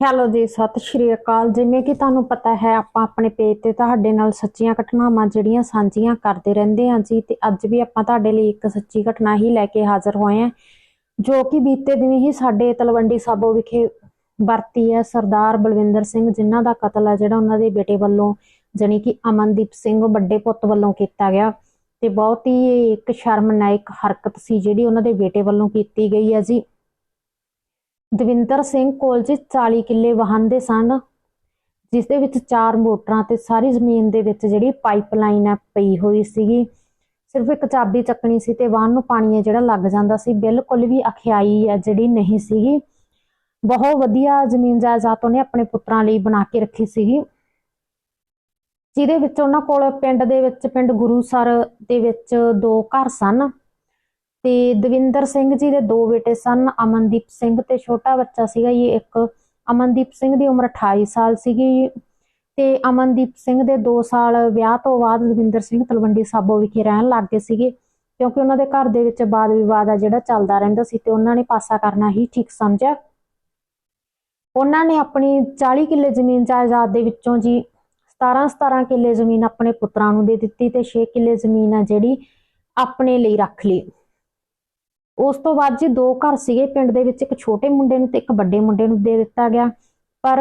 Hello ਜੀ, ਸਤਿ ਸ਼੍ਰੀ ਅਕਾਲ। ਜਿਵੇਂ ਕਿ ਤੁਹਾਨੂੰ ਪਤਾ ਹੈ, ਆਪਾਂ ਆਪਣੇ ਪੇਜ ਤੇ ਤੁਹਾਡੇ ਨਾਲ ਸੱਚੀਆਂ ਘਟਨਾਵਾਂ ਜਿਹੜੀਆਂ ਸਾਂਝੀਆਂ ਕਰਦੇ ਰਹਿੰਦੇ ਹਾਂ ਜੀ, ਤੇ ਅੱਜ ਵੀ ਆਪਾਂ ਤੁਹਾਡੇ ਲਈ ਇੱਕ ਸੱਚੀ ਘਟਨਾ ਹੀ ਲੈ ਕੇ ਹਾਜ਼ਰ ਹੋਏ ਹਾਂ, ਜੋ ਕਿ ਬੀਤੇ ਦਿਨ ਹੀ ਸਾਡੇ ਤਲਵੰਡੀ ਸਾਬੋ ਵਿਖੇ ਵਰਤੀ ਹੈ। ਸਰਦਾਰ ਬਲਵਿੰਦਰ ਸਿੰਘ ਜਿਨ੍ਹਾਂ ਦਾ ਕਤਲ ਹੈ, ਜਿਹੜਾ ਉਹਨਾਂ ਦੇ ਬੇਟੇ ਵੱਲੋਂ ਜਾਣੀ ਕਿ ਅਮਨਦੀਪ ਸਿੰਘ ਵੱਡੇ ਪੁੱਤ ਵੱਲੋਂ ਕੀਤਾ ਗਿਆ, ਤੇ ਬਹੁਤ ਹੀ ਇੱਕ ਸ਼ਰਮਨਾਇਕ ਹਰਕਤ ਸੀ ਜਿਹੜੀ ਉਹਨਾਂ ਦੇ ਬੇਟੇ ਵੱਲੋਂ ਕੀਤੀ ਗਈ ਹੈ ਜੀ। ਦਵਿੰਦਰ ਸਿੰਘ ਕੋਲ ਜੀ 40 ਕਿੱਲੇ ਵਾਹਨ ਦੇ ਸਨ ਜਿਸ ਦੇ ਵਿੱਚ ਚਾਰ ਮੋਟਰਾਂ ਤੇ ਸਾਰੀ ਜ਼ਮੀਨ ਦੇ ਵਿੱਚ ਜਿਹੜੀ ਪਾਈਪਲਾਈਨ ਹੈ ਪਈ ਹੋਈ ਸੀਗੀ। ਸਿਰਫ ਇੱਕ ਚਾਬੀ ਚੱਕਣੀ ਸੀ ਤੇ ਵਾਹਨ ਨੂੰ ਪਾਣੀ ਹੈ ਜਿਹੜਾ ਲੱਗ ਜਾਂਦਾ ਸੀ। ਬਿਲਕੁਲ ਵੀ ਅਖਿਆਈ ਹੈ ਜਿਹੜੀ ਨਹੀਂ ਸੀਗੀ। ਬਹੁਤ ਵਧੀਆ ਜ਼ਮੀਨ ਜਾਇਦਾਦ ਉਹਨੇ ਆਪਣੇ ਪੁੱਤਰਾਂ ਲਈ ਬਣਾ ਕੇ ਰੱਖੀ ਸੀਗੀ। ਜਿਹਦੇ ਵਿੱਚ ਉਹਨਾਂ ਕੋਲ ਪਿੰਡ ਦੇ ਵਿੱਚ, ਪਿੰਡ ਗੁਰੂਸਰ ਦੇ ਵਿੱਚ ਦੋ ਘਰ ਸਨ। ਤੇ ਦਵਿੰਦਰ ਸਿੰਘ ਜੀ ਦੇ ਦੋ ਬੇਟੇ ਸਨ, ਅਮਨਦੀਪ ਸਿੰਘ ਤੇ ਛੋਟਾ ਬੱਚਾ ਸੀਗਾ ਇਹ ਇੱਕ। ਅਮਨਦੀਪ ਸਿੰਘ ਦੀ ਉਮਰ 28 ਸਾਲ ਸੀਗੀ ਤੇ ਅਮਨਦੀਪ ਸਿੰਘ ਦੇ 2 ਸਾਲ ਵਿਆਹ ਤੋਂ ਬਾਅਦ ਦਵਿੰਦਰ ਸਿੰਘ ਤਲਵੰਡੀ ਸਾਬੋ ਵਿਖੇ ਰਹਿਣ ਲੱਗ ਗਏ ਸੀਗੇ, ਕਿਉਂਕਿ ਉਹਨਾਂ ਦੇ ਘਰ ਦੇ ਵਿੱਚ ਬਾਦ ਵਿਵਾਦ ਆ ਜਿਹੜਾ ਚੱਲਦਾ ਰਹਿੰਦਾ ਸੀ ਤੇ ਉਹਨਾਂ ਨੇ ਪਾਸਾ ਕਰਨਾ ਹੀ ਠੀਕ ਸਮਝਿਆ। ਉਹਨਾਂ ਨੇ ਆਪਣੀ 40 ਕਿੱਲੇ ਜ਼ਮੀਨ ਜਾਇਦਾਦ ਦੇ ਵਿੱਚੋਂ ਜੀ 17 17 ਕਿੱਲੇ ਜ਼ਮੀਨ ਆਪਣੇ ਪੁੱਤਰਾਂ ਨੂੰ ਦੇ ਦਿੱਤੀ ਤੇ 6 ਕਿੱਲੇ ਜ਼ਮੀਨ ਆ ਜਿਹੜੀ ਆਪਣੇ ਲਈ ਰੱਖ ਲਈ। ਉਸ ਤੋਂ ਬਾਅਦ ਜੀ ਦੋ ਘਰ ਸੀਗੇ, ਪਿੰਡ ਦੇ ਵਿੱਚ ਇੱਕ ਛੋਟੇ ਮੁੰਡੇ ਨੂੰ ਤੇ ਇੱਕ ਵੱਡੇ ਮੁੰਡੇ ਨੂੰ ਦੇ ਦਿੱਤਾ ਗਿਆ। ਪਰ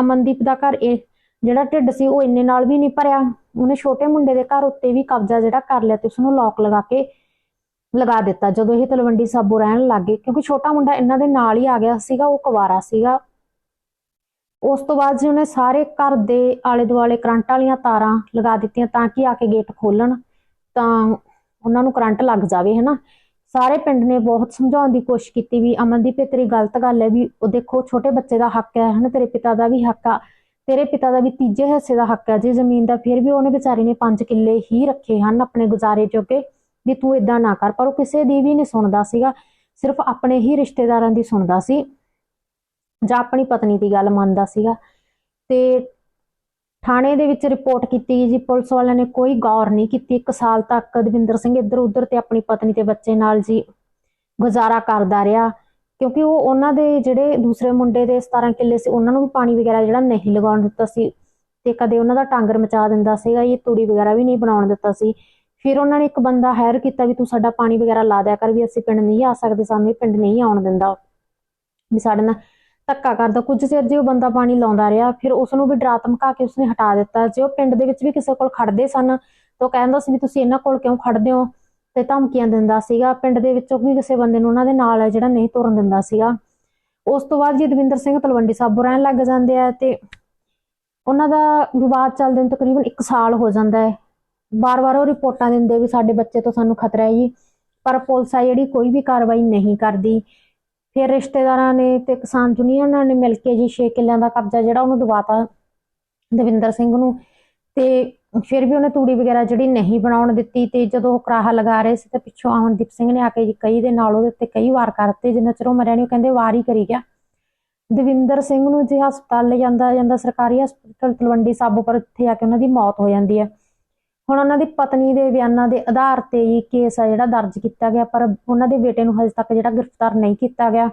ਅਮਨਦੀਪ ਦਾ ਘਰ ਇਹ ਜਿਹੜਾ ਢਿੱਡ ਸੀ ਉਹ ਇੰਨੇ ਨਾਲ ਵੀ ਨਹੀਂ ਭਰਿਆ। ਉਹਨੇ ਛੋਟੇ ਮੁੰਡੇ ਦੇ ਘਰ ਉੱਤੇ ਵੀ ਕਬਜ਼ਾ ਜਿਹੜਾ ਕਰ ਲਿਆ ਤੇ ਉਸ ਨੂੰ ਲੋਕ ਲਗਾ ਕੇ ਲਗਾ ਦਿੱਤਾ, ਜਦੋਂ ਇਹ ਤਲਵੰਡੀ ਸਾਬੋ ਰਹਿਣ ਲੱਗੇ ਕਿਉਂਕਿ ਛੋਟਾ ਮੁੰਡਾ ਇਹਨਾਂ ਦੇ ਨਾਲ ਹੀ ਆ ਗਿਆ ਸੀਗਾ, ਉਹ ਕੁਵਾਰਾ ਸੀਗਾ। ਉਸ ਤੋਂ ਬਾਅਦ ਜੀ ਉਹਨੇ ਸਾਰੇ ਘਰ ਦੇ ਆਲੇ ਦੁਆਲੇ ਕਰੰਟ ਵਾਲੀਆਂ ਤਾਰਾਂ ਲਗਾ ਦਿੱਤੀਆਂ ਤਾਂ ਕਿ ਆ ਕੇ ਗੇਟ ਖੋਲਣ, ਤਾਂ ਉਹਨਾਂ ਨੂੰ ਕਰੰਟ ਲੱਗ ਜਾਵੇ, ਹਨਾ? ਸਾਰੇ ਪਿੰਡ ਨੇ ਬਹੁਤ ਸਮਝਾਉਣ ਦੀ ਕੋਸ਼ਿਸ਼ ਕੀਤੀ ਵੀ ਅਮਨਦੀਪ, ਇਹ ਤੇਰੀ ਗਲਤ ਗੱਲ ਹੈ ਵੀ ਉਹ ਦੇਖੋ ਛੋਟੇ ਬੱਚੇ ਦਾ ਹੱਕ ਹੈ, ਹਨਾ, ਤੇਰੇ ਪਿਤਾ ਦਾ ਵੀ ਹੱਕ ਆ, ਤੇਰੇ ਪਿਤਾ ਦਾ ਵੀ ਤੀਜੇ ਹਿੱਸੇ ਦਾ ਹੱਕ ਹੈ ਜੇ ਜ਼ਮੀਨ ਦਾ ਫਿਰ ਵੀ ਉਹਨੇ ਵਿਚਾਰੀ ਨੇ 5 ਕਿੱਲੇ ਹੀ ਰੱਖੇ ਹਨ ਆਪਣੇ ਗੁਜ਼ਾਰੇ ਜੋਗੇ ਵੀ ਤੂੰ ਇਦਾਂ ਨਾ ਕਰ, ਪਰ ਉਹ ਕਿਸੇ ਦੀ ਵੀ ਨਹੀਂ ਸੁਣਦਾ ਸੀਗਾ, ਸਿਰਫ ਆਪਣੇ ਹੀ ਰਿਸ਼ਤੇਦਾਰਾਂ ਦੀ ਸੁਣਦਾ ਸੀ, ਜਾਂ ਆਪਣੀ ਪਤਨੀ ਦੀ ਗੱਲ ਮੰਨਦਾ ਸੀਗਾ, ਤੇ ਥਾਣੇ ਦੇ ਵਿੱਚ ਰਿਪੋਰਟ ਕੀਤੀ ਜੀ। ਪੁਲਿਸ ਵਾਲਿਆਂ ਨੇ ਕੋਈ ਗੌਰ ਨਹੀਂ ਕੀਤੀ। ਇੱਕ ਸਾਲ ਤੱਕ ਦਵਿੰਦਰ ਸਿੰਘ ਇੱਧਰ ਉੱਧਰ ਤੇ ਆਪਣੀ ਪਤਨੀ ਤੇ ਬੱਚੇ ਨਾਲ ਜੀ ਗੁਜ਼ਾਰਾ ਕਰਦਾ ਰਿਹਾ। ਕਿਉਂਕਿ ਉਹ ਉਹਨਾਂ ਦੇ ਜਿਹੜੇ ਦੂਸਰੇ ਮੁੰਡੇ ਦੇ 17 ਕਿੱਲੇ ਸੀ, ਉਹਨਾਂ ਨੂੰ ਵੀ ਪਾਣੀ ਵਗੈਰਾ ਜਿਹੜਾ ਨਹੀਂ ਲਗਾਉਣ ਦਿੱਤਾ ਸੀ ਤੇ ਕਦੇ ਉਹਨਾਂ ਦਾ ਟਾਂਗਰ ਮਚਾ ਦਿੰਦਾ ਸੀਗਾ ਇਹ ਤੂੜੀ ਵਗੈਰਾ ਵੀ ਨਹੀਂ ਬਣਾਉਣ ਦਿੱਤਾ ਸੀ। ਫਿਰ ਉਹਨਾਂ ਨੇ ਇੱਕ ਬੰਦਾ ਹਾਇਰ ਕੀਤਾ ਵੀ ਤੂੰ ਸਾਡਾ ਪਾਣੀ ਵਗੈਰਾ ਲਾ ਦਿਆ ਕਰ ਵੀ ਅਸੀਂ ਪਿੰਡ ਨਹੀਂ ਆ ਸਕਦੇ, ਸਾਨੂੰ ਇਹ ਪਿੰਡ ਨਹੀਂ ਆਉਣ ਦਿੰਦਾ। ਵੀ ਸਾਡੇ ਨਾਲ ਧੱਕਾ ਕਰਦਾ। ਕੁਝ ਚਿਰ ਜੇ ਉਹ ਬੰਦਾ ਪਾਣੀ ਲਾਉਂਦਾ ਰਿਹਾ, ਫਿਰ ਉਸ ਨੂੰ ਵੀ ਡਰਾ ਧਮਕਾ ਕੇ ਉਸਨੇ ਹਟਾ ਦਿੱਤਾ। ਜੇ ਉਹ ਪਿੰਡ ਦੇ ਵਿੱਚ ਵੀ ਕਿਸੇ ਕੋਲ ਖੜਦੇ ਸਨ, ਤਾਂ ਕਹਿੰਦਾ ਸੀ ਵੀ ਤੁਸੀਂ ਇਹਨਾਂ ਕੋਲ ਕਿਉਂ ਖੜਦੇ ਹੋ? ਤੇ ਧਮਕੀਆਂ ਦਿੰਦਾ ਸੀਗਾ। ਪਿੰਡ ਦੇ ਵਿੱਚੋਂ ਵੀ ਕਿਸੇ ਬੰਦੇ ਨੂੰ ਉਹਨਾਂ ਦੇ ਨਾਲ ਜਿਹੜਾ ਨਹੀਂ ਤੁਰਨ ਦਿੰਦਾ ਸੀਗਾ। ਉਸ ਤੋਂ ਬਾਅਦ ਜੀ ਦਵਿੰਦਰ ਸਿੰਘ ਤਲਵੰਡੀ ਸਾਬੋ ਰਹਿਣ ਲੱਗ ਜਾਂਦੇ ਆ ਤੇ ਉਹਨਾਂ ਦਾ ਵਿਵਾਦ ਚੱਲਦੇ ਨੂੰ ਤਕਰੀਬਨ 1 ਸਾਲ ਹੋ ਜਾਂਦਾ ਹੈ। ਬਾਰ-ਬਾਰ ਉਹ ਰਿਪੋਰਟਾਂ ਦਿੰਦੇ ਵੀ ਸਾਡੇ ਬੱਚੇ ਤੋਂ ਸਾਨੂੰ ਖਤਰਾ ਹੈ ਜੀ, ਪਰ ਪੁਲਿਸ ਆ ਜਿਹੜੀ ਕੋਈ ਵੀ ਕਾਰਵਾਈ ਨਹੀਂ ਕਰਦੀ। ਫਿਰ ਰਿਸ਼ਤੇਦਾਰਾਂ ਨੇ ਤੇ ਕਿਸਾਨ ਯੂਨੀਅਨਾਂ ਨੇ ਮਿਲ ਕੇ ਜੀ 6 ਕਿੱਲਿਆਂ ਦਾ ਕਬਜ਼ਾ ਜਿਹੜਾ ਉਹਨੂੰ ਦਵਾਤਾ ਦਵਿੰਦਰ ਸਿੰਘ ਨੂੰ ਤੇ ਫਿਰ ਵੀ ਉਹਨੇ ਤੂੜੀ ਵਗੈਰਾ ਜਿਹੜੀ ਨਹੀਂ ਬਣਾਉਣ ਦਿੱਤੀ ਤੇ ਜਦੋਂ ਉਹ ਕਰਾਹਾ ਲਗਾ ਰਹੇ ਸੀ ਤਾਂ ਪਿੱਛੋਂ ਅਮਨਦੀਪ ਸਿੰਘ ਨੇ ਆ ਕੇ ਜੀ ਕਈ ਦੇ ਨਾਲ ਉਹਦੇ ਉੱਤੇ ਕਈ ਵਾਰ ਕਰਤੇ, ਜਿੰਨਾ ਚਿਰ ਉਹ ਮਰਿਆ ਨਹੀਂ, ਉਹ ਕਹਿੰਦੇ ਵਾਰ ਹੀ ਕਰੀ ਗਿਆ। ਦਵਿੰਦਰ ਸਿੰਘ ਨੂੰ ਜੀ ਹਸਪਤਾਲ ਲੈ ਜਾਂਦਾ ਜਾਂਦਾ ਸਰਕਾਰੀ ਹਸਪਤਾਲ, ਤਲਵੰਡੀ ਸਾਬੋ ਪਰ ਉੱਥੇ ਆ ਕੇ ਉਹਨਾਂ ਦੀ ਮੌਤ ਹੋ ਜਾਂਦੀ ਹੈ। ਹੁਣ ਉਹਨਾਂ ਦੀ ਪਤਨੀ ਦੇ ਬਿਆਨਾਂ ਦੇ ਆਧਾਰ ਤੇ ਹੀ ਕੇਸ ਆ ਜਿਹੜਾ ਦਰਜ ਕੀਤਾ ਗਿਆ, ਪਰ ਉਹਨਾਂ ਦੇ ਬੇਟੇ ਨੂੰ ਹਜੇ ਤੱਕ ਜਿਹੜਾ ਗ੍ਰਿਫਤਾਰ ਨਹੀਂ ਕੀਤਾ ਗਿਆ।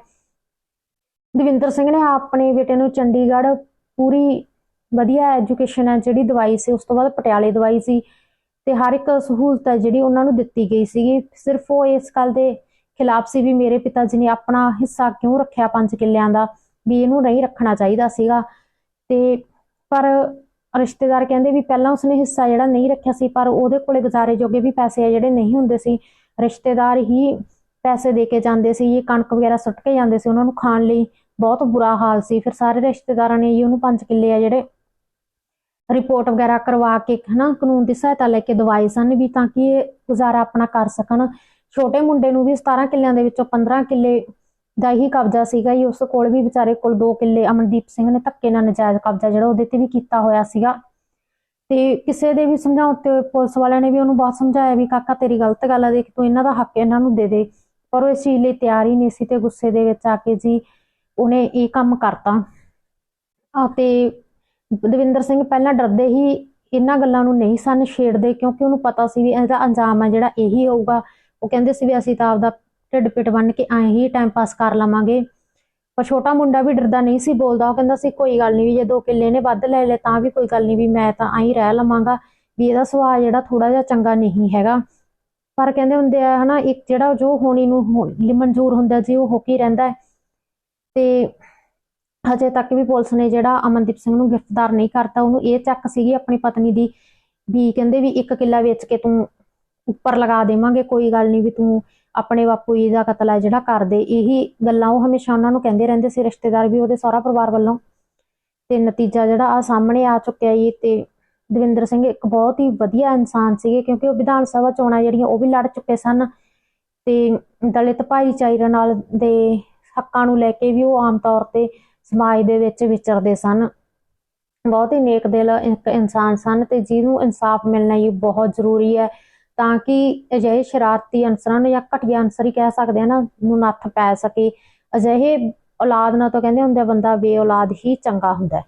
ਦਵਿੰਦਰ ਸਿੰਘ ਨੇ ਆਪਣੇ ਬੇਟੇ ਨੂੰ ਚੰਡੀਗੜ੍ਹ ਪੂਰੀ ਵਧੀਆ ਐਜੂਕੇਸ਼ਨ ਹੈ, ਜਿਹੜੀ ਦਵਾਈ ਸੀ, ਉਸ ਤੋਂ ਬਾਅਦ ਪਟਿਆਲੇ ਦਵਾਈ ਸੀ ਤੇ ਹਰ ਇੱਕ ਸਹੂਲਤ ਹੈ ਜਿਹੜੀ ਉਹਨਾਂ ਨੂੰ ਦਿੱਤੀ ਗਈ ਸੀਗੀ। ਸਿਰਫ ਉਹ ਇਸ ਗੱਲ ਦੇ ਖਿਲਾਫ ਸੀ ਵੀ ਮੇਰੇ ਪਿਤਾ ਜੀ ਨੇ ਆਪਣਾ ਹਿੱਸਾ ਕਿਉਂ ਰੱਖਿਆ ਪੰਜ ਕਿੱਲਿਆਂ ਦਾ, ਵੀ ਇਹਨੂੰ ਨਹੀਂ ਰੱਖਣਾ ਚਾਹੀਦਾ ਸੀਗਾ। ਤੇ ਪਰ ਰਿਸ਼ਤੇਦਾਰ ਕਹਿੰਦੇ ਵੀ ਪਹਿਲਾਂ ਉਸਨੇ ਹਿੱਸਾ ਜਿਹੜਾ ਨਹੀਂ ਰੱਖਿਆ ਸੀ, ਪਰ ਉਹਦੇ ਕੋਲੇ ਗੁਜ਼ਾਰੇ ਜੋਗੇ ਵੀ ਪੈਸੇ ਆ ਜਿਹੜੇ ਨਹੀਂ ਹੁੰਦੇ ਸੀ। ਰਿਸ਼ਤੇਦਾਰ ਹੀ ਪੈਸੇ ਦੇ ਕੇ ਜਾਂਦੇ ਸੀ, ਇਹ ਕਣਕ ਵਗੈਰਾ ਸੁੱਟ ਕੇ ਜਾਂਦੇ ਸੀ ਉਹਨਾਂ ਨੂੰ ਖਾਣ ਲਈ। ਬਹੁਤ ਬੁਰਾ ਹਾਲ ਸੀ। ਫਿਰ ਸਾਰੇ ਰਿਸ਼ਤੇਦਾਰਾਂ ਨੇ ਜੀ ਉਹਨੂੰ ਪੰਜ ਕਿੱਲੇ ਆ ਜਿਹੜੇ ਰਿਪੋਰਟ ਵਗੈਰਾ ਕਰਵਾ ਕੇ ਹਨਾ, ਕਾਨੂੰਨ ਦੀ ਸਹਾਇਤਾ ਲੈ ਕੇ ਦਵਾਈ ਸਨ ਵੀ ਤਾਂ ਕਿ ਇਹ ਗੁਜ਼ਾਰਾ ਆਪਣਾ ਕਰ ਸਕਣ। ਛੋਟੇ ਮੁੰਡੇ ਨੂੰ ਵੀ 17 ਕਿੱਲਿਆਂ ਦੇ ਵਿੱਚੋਂ 15 ਕਿੱਲੇ ਦਾ ਹੀ ਕਬਜ਼ਾ ਸੀਗਾ ਜੀ। ਉਸ ਕੋਲ ਵੀ ਵਿਚਾਰੇ ਕੋਲ 2 ਕਿੱਲੇ ਅਮਨਦੀਪ ਸਿੰਘ ਨੇ ਧੱਕੇ ਨਾਲ ਨਜਾਇਜ਼ ਕਬਜ਼ਾ ਜਿਹੜਾ ਉਹਦੇ ਤੇ ਵੀ ਕੀਤਾ ਹੋਇਆ ਸੀਗਾ। ਤੇ ਕਿਸੇ ਦੇ ਵੀ ਸਮਝਾਉਣ ਤੇ ਪੁਲਿਸ ਵਾਲਿਆਂ ਨੇ ਵੀ ਉਹਨੂੰ ਬਹੁਤ ਸਮਝਾਇਆ ਵੀ, ਕਾਕਾ, ਤੇਰੀ ਗਲਤ ਗੱਲ ਹੈ ਦੇਖ, ਤੂੰ ਇਹਨਾਂ ਦਾ ਹੱਕ ਇਹਨਾਂ ਨੂੰ ਦੇ ਦੇ, ਪਰ ਉਹ ਇਸ ਚੀਜ਼ ਲਈ ਤਿਆਰ ਹੀ ਨਹੀਂ ਸੀ ਤੇ ਗੁੱਸੇ ਦੇ ਵਿੱਚ ਆ ਕੇ ਜੀ ਉਹਨੇ ਇਹ ਕੰਮ ਕਰਤਾ। ਆ ਤੇ ਦਵਿੰਦਰ ਸਿੰਘ ਪਹਿਲਾਂ ਡਰਦੇ ਹੀ ਇਹਨਾਂ ਗੱਲਾਂ ਨੂੰ ਨਹੀਂ ਸਨ ਛੇੜਦੇ, ਕਿਉਂਕਿ ਉਹਨੂੰ ਪਤਾ ਸੀ ਵੀ ਇਹਦਾ ਅੰਜਾਮ ਹੈ ਜਿਹੜਾ ਇਹੀ ਹੋਊਗਾ। ਉਹ ਕਹਿੰਦੇ ਸੀ ਵੀ ਅਸੀਂ ਤਾਂ ਆਪਦਾ ਢਿੱਡ ਪਿੱਟ ਬੰਨ ਕੇ ਐਂ ਹੀ ਟਾਈਮ ਪਾਸ ਕਰ ਲਵਾਂਗੇ। ਪਰ ਛੋਟਾ ਮੁੰਡਾ ਵੀ ਡਰਦਾ ਨਹੀਂ ਸੀ, ਬੋਲਦਾ, ਉਹ ਕਹਿੰਦਾ ਸੀ, ਕੋਈ ਗੱਲ ਨਹੀਂ ਵੀ ਜੇ ਦੋ ਕਿੱਲੇ ਨੇ ਵੱਧ ਲੈ ਲਏ ਤਾਂ ਵੀ ਕੋਈ ਗੱਲ ਨਹੀਂ ਵੀ ਮੈਂ ਤਾਂ ਆਈ ਰਹਿ ਲਵਾਂਗਾ ਵੀ ਇਹਦਾ ਸੁਭਾਅ ਜਿਹੜਾ ਥੋੜਾ ਜਿਹਾ ਚੰਗਾ ਨਹੀਂ ਹੈਗਾ। ਪਰ ਕਹਿੰਦੇ ਹੁੰਦੇ ਆ, ਹਨਾ, ਇੱਕ ਜਿਹੜਾ ਜੋ ਹੋਣੀ ਨੂੰ ਮਨਜ਼ੂਰ ਹੁੰਦਾ ਜੀ ਉਹ ਹੋ ਕੇ ਰਹਿੰਦਾ ਤੇ ਹਜੇ ਤੱਕ ਵੀ ਪੁਲਿਸ ਨੇ ਜਿਹੜਾ ਅਮਨਦੀਪ ਸਿੰਘ ਨੂੰ ਗ੍ਰਿਫਤਾਰ ਨਹੀਂ ਕਰਤਾ, ਉਹਨੂੰ ਇਹ ਚੱਕ ਸੀਗੀ ਆਪਣੀ ਪਤਨੀ ਦੀ ਵੀ ਕਹਿੰਦੇ ਵੀ ਇੱਕ ਕਿੱਲਾ ਵੇਚ ਕੇ ਤੂੰ ਉੱਪਰ ਲਗਾ ਦੇਵਾਂਗੇ, ਕੋਈ ਗੱਲ ਨਹੀਂ ਵੀ ਤੂੰ ਆਪਣੇ ਬਾਪੂ ਜੀ ਦਾ ਕਤਲ ਹੈ ਜਿਹੜਾ ਕਰਦੇ ਇਹੀ ਗੱਲਾਂ ਉਹ ਹਮੇਸ਼ਾ ਉਹਨਾਂ ਨੂੰ ਕਹਿੰਦੇ ਰਹਿੰਦੇ ਸੀ, ਰਿਸ਼ਤੇਦਾਰ ਵੀ ਉਹਦੇ ਸਾਰਾ ਪਰਿਵਾਰ ਵੱਲੋਂ। ਤੇ ਨਤੀਜਾ ਜਿਹੜਾ ਆ ਸਾਹਮਣੇ ਆ ਚੁੱਕਿਆ ਜੀ ਤੇ ਦਵਿੰਦਰ ਸਿੰਘ ਇੱਕ ਬਹੁਤ ਹੀ ਵਧੀਆ ਇਨਸਾਨ ਸੀਗੇ ਕਿਉਂਕਿ ਉਹ ਵਿਧਾਨ ਸਭਾ ਚੋਣਾਂ ਜਿਹੜੀਆਂ ਉਹ ਵੀ ਲੜ ਚੁੱਕੇ ਸਨ ਤੇ ਦਲਿਤ ਭਾਈਚਾਰੇ ਨਾਲ ਦੇ ਹੱਕਾਂ ਨੂੰ ਲੈ ਕੇ ਵੀ ਉਹ ਆਮ ਤੌਰ ਤੇ ਸਮਾਜ ਦੇ ਵਿੱਚ ਵਿਚਰਦੇ ਸਨ। ਬਹੁਤ ਹੀ ਨੇਕ ਦਿਲ ਇੱਕ ਇਨਸਾਨ ਸਨ ਤੇ ਜਿਹਨੂੰ ਇਨਸਾਫ ਮਿਲਣਾ ਹੀ ਬਹੁਤ ਜ਼ਰੂਰੀ ਹੈ। ਤਾਂ ਕਿ ਅਜਿਹੇ ਸ਼ਰਾਰਤੀ ਅਨਸਰਾਂ ਨੂੰ ਜਾਂ ਘਟੀਆ ਅਨਸਰ ਹੀ ਕਹਿ ਸਕਦੇ ਆ ਨਾ, ਨੂੰ ਨੱਥ ਪੈ ਸਕੇ। ਅਜਿਹੇ ਔਲਾਦ ਨਾਲ ਤਾਂ ਕਹਿੰਦੇ ਹੁੰਦੇ ਬੰਦਾ ਬੇ ਔਲਾਦ ਹੀ ਚੰਗਾ ਹੁੰਦਾ